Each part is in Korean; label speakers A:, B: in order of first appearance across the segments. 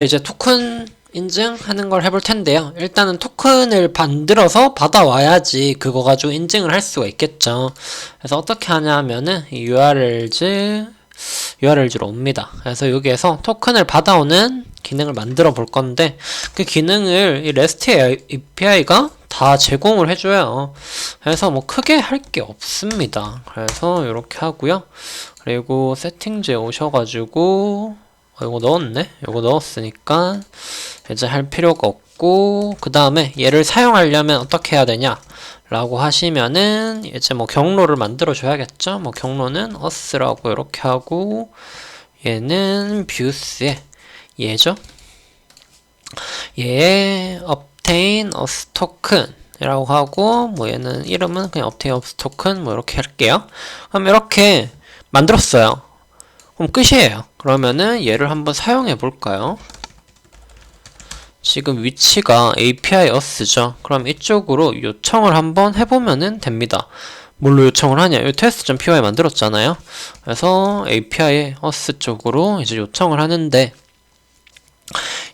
A: 이제 토큰 인증하는 걸 해볼 텐데요. 일단은 토큰을 만들어서 받아와야지 그거 가지고 인증을 할 수가 있겠죠. 그래서 어떻게 하냐면은 이 URL즈 URL즈로 옵니다. 그래서 여기에서 토큰을 받아오는 기능을 만들어 볼 건데 그 기능을 이 REST API가 다 제공을 해줘요. 그래서 뭐 크게 할 게 없습니다. 그래서 이렇게 하고요. 그리고 세팅즈에 오셔가지고 어, 이거 넣었네? 이거 넣었으니까 이제 할 필요가 없고 그 다음에 얘를 사용하려면 어떻게 해야 되냐? 라고 하시면은 이제 뭐 경로를 만들어 줘야겠죠? 뭐 경로는 us라고 이렇게 하고 얘는 views에 얘죠? 얘 obtain us token 이라고 하고 뭐 얘는 이름은 그냥 obtain us token 뭐 이렇게 할게요. 그럼 이렇게 만들었어요 그럼 끝이에요 그러면은 얘를 한번 사용해 볼까요 지금 위치가 API us죠. 그럼 이쪽으로 요청을 한번 해보면은 됩니다. 뭘로 요청을 하냐? 이 test.py 만들었잖아요. 그래서 API us 쪽으로 이제 요청을 하는데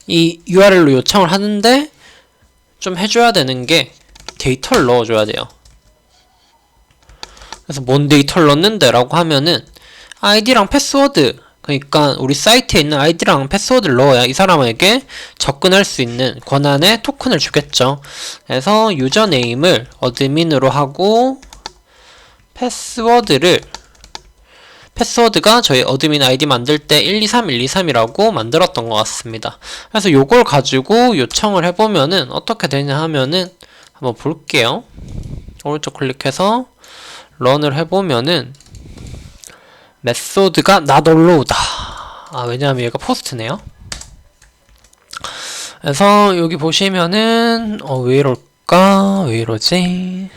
A: 이 URL로 요청을 하는데 좀 해줘야 되는 게 데이터를 넣어줘야 돼요. 그래서 뭔 데이터를 넣는데 라고 하면은 아이디랑 패스워드 그러니까 우리 사이트에 있는 아이디랑 패스워드를 넣어야 이 사람에게 접근할 수 있는 권한의 토큰을 주겠죠. 그래서 유저네임을 어드민으로 하고 패스워드를 패스워드가 저희 어드민 아이디 만들 때 123123이라고 만들었던 것 같습니다. 그래서 요걸 가지고 요청을 해보면은 어떻게 되냐 하면은 한번 볼게요. 오른쪽 클릭해서 런을 해보면은 메소드가 not allowed다. 아, 왜냐하면 얘가 포스트네요. 그래서 여기 보시면은 어, 왜 이럴까? 왜 이러지?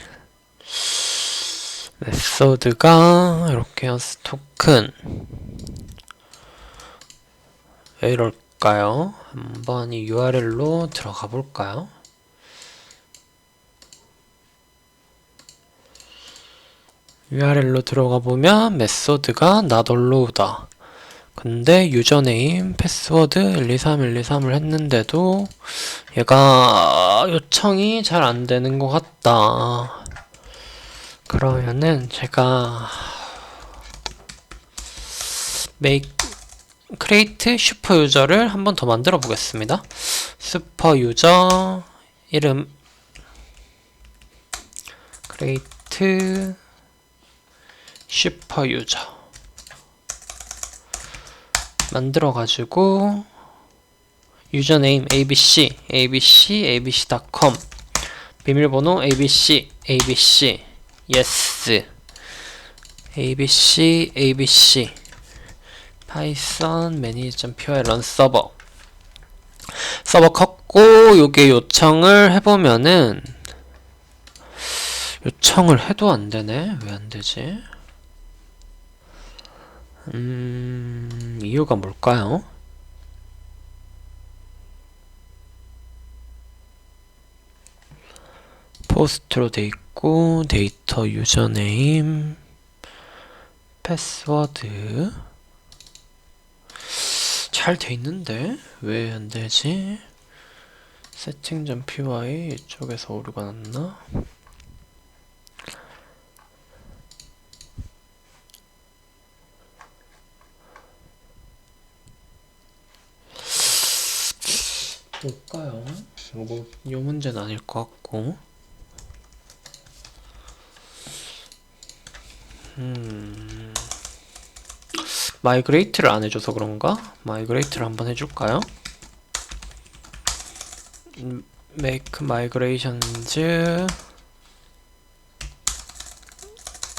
A: 메소드가 이렇게 스 토큰 왜 이럴까요? 한번 이 URL로 들어가 볼까요? URL로 들어가 보면 메소드가 allowed다. 근데 유저네임, 패스워드 123123을 했는데도 얘가 요청이 잘 안 되는 것 같다. 그러면은 제가 make create 슈퍼 유저를 한 번 더 만들어 보겠습니다. 슈퍼 유저 이름 create 슈퍼 유저. 만들어 가지고 유저네임 abc abc abc.com 비밀번호 abc abc yes. Abc abc python manage.py run 서버 서버 컸고 요게 요청을 해보면은 요청을 해도 안 되네. 왜 안 되지? 음, 이유가 뭘까요? 포스트로 돼 있고 데이터 유저네임 패스워드 잘 돼 있는데 왜 안 되지? 세팅.py 이쪽에서 오류가 났나? 뭘까요? 뭐, 이 문제는 아닐 것 같고. 음, 마이그레이트를 안 해줘서 그런가? 마이그레이트를 한번 해줄까요? 음, make migrations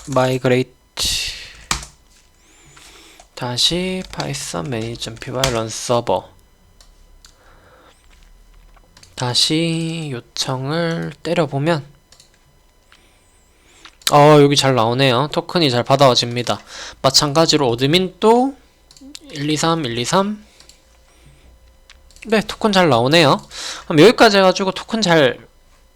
A: migrate 다시 python manage.py run server 다시 요청을 때려보면 어 여기 잘 나오네요. 토큰이 잘 받아와집니다. 마찬가지로 어드민도 123 123 네, 토큰 잘 나오네요. 그럼 여기까지 해가지고 토큰 잘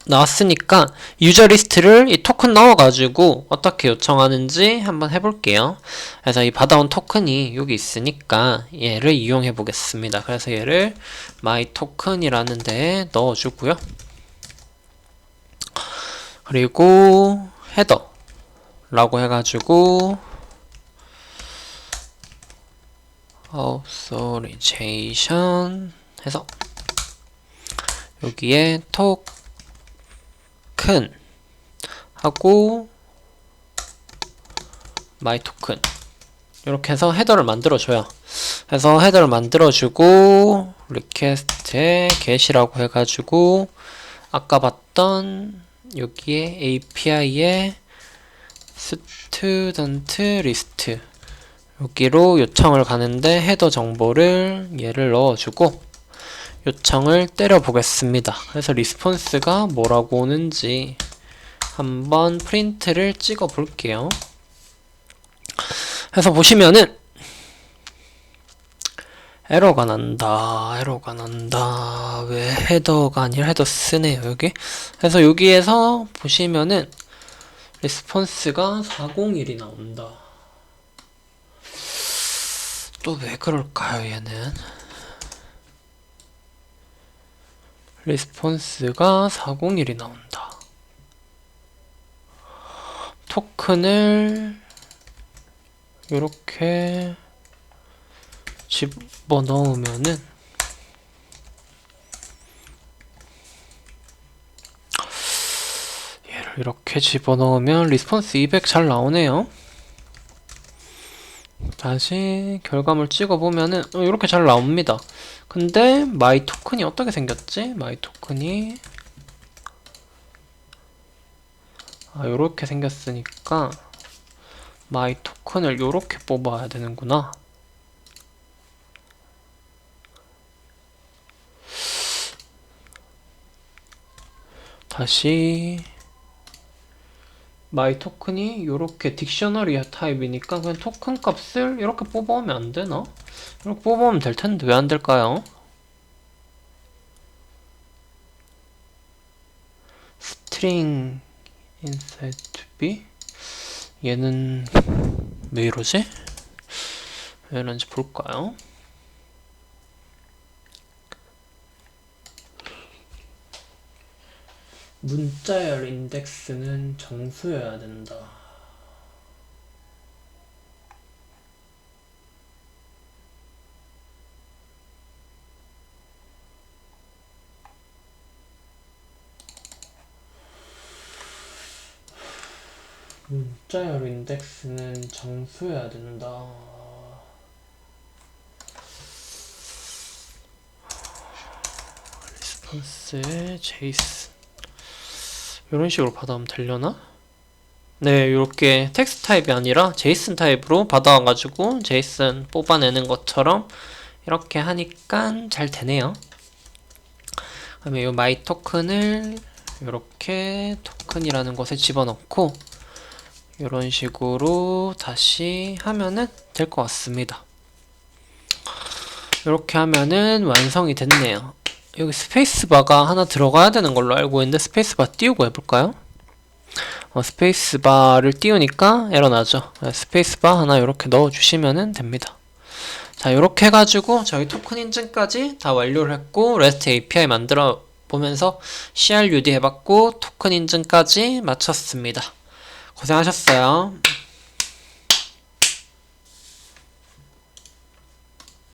A: 나왔으니까 유저 리스트를 이 토큰 넣어가지고 어떻게 요청하는지 한번 해볼게요. 그래서 이 받아온 토큰이 여기 있으니까 얘를 이용해 보겠습니다. 그래서 얘를 my token이라는 데에 넣어주고요. 그리고 헤더 라고 해가지고 authorization 해서 여기에 토큰 하고 마이 토큰 이렇게 해서 헤더를 만들어줘요. 그래서 헤더를 만들어주고 리퀘스트에 get이라고 해가지고 아까 봤던 여기에 API에 student list 여기로 요청을 가는데 헤더 정보를 얘를 넣어주고 요청을 때려 보겠습니다. 그래서 리스폰스가 뭐라고 오는지 한번 프린트를 찍어 볼게요. 그래서 보시면은 에러가 난다. 에러가 난다. 왜 헤더가 아니라 헤더 쓰네요, 여기. 그래서 여기에서 보시면은 리스폰스가 401이 나온다. 또 왜 그럴까요, 얘는? 리스폰스가 401이 나온다. 토큰을 이렇게 집어 넣으면은 얘를 이렇게 집어 넣으면 리스폰스 200 잘 나오네요. 다시 결과물 찍어 보면은 어, 이렇게 잘 나옵니다. 근데 마이 토큰이 어떻게 생겼지? 마이 토큰이 아 요렇게 생겼으니까 마이 토큰을 요렇게 뽑아야 되는구나. 다시 마이 토큰이 요렇게 딕셔너리 타입이니까 그냥 토큰 값을 이렇게 뽑아오면 안 되나? 이렇게 뽑아오면 될 텐데 왜 안 될까요? inside to be 얘는 왜 이러지? 왜 이런지 볼까요? 문자열 인덱스는 정수여야 된다. 문자열 인덱스는 정수여야 된다. 리스폰스의 제이슨 이런 식으로 받아오면 되려나? 네, 이렇게 텍스트 타입이 아니라 제이슨 타입으로 받아와가지고 제이슨 뽑아내는 것처럼 이렇게 하니까 잘 되네요. 그러면 이 마이 토큰을 이렇게 토큰이라는 곳에 집어넣고 이런 식으로 다시 하면은 될 것 같습니다. 이렇게 하면은 완성이 됐네요. 여기 스페이스바가 하나 들어가야 되는 걸로 알고 있는데 스페이스바 띄우고 해볼까요? 어, 스페이스바를 띄우니까 에러 나죠. 스페이스바 하나 이렇게 넣어주시면 됩니다. 자 이렇게 해가지고 저희 토큰 인증까지 다 완료를 했고 REST API 만들어 보면서 CRUD 해봤고 토큰 인증까지 마쳤습니다. 고생하셨어요.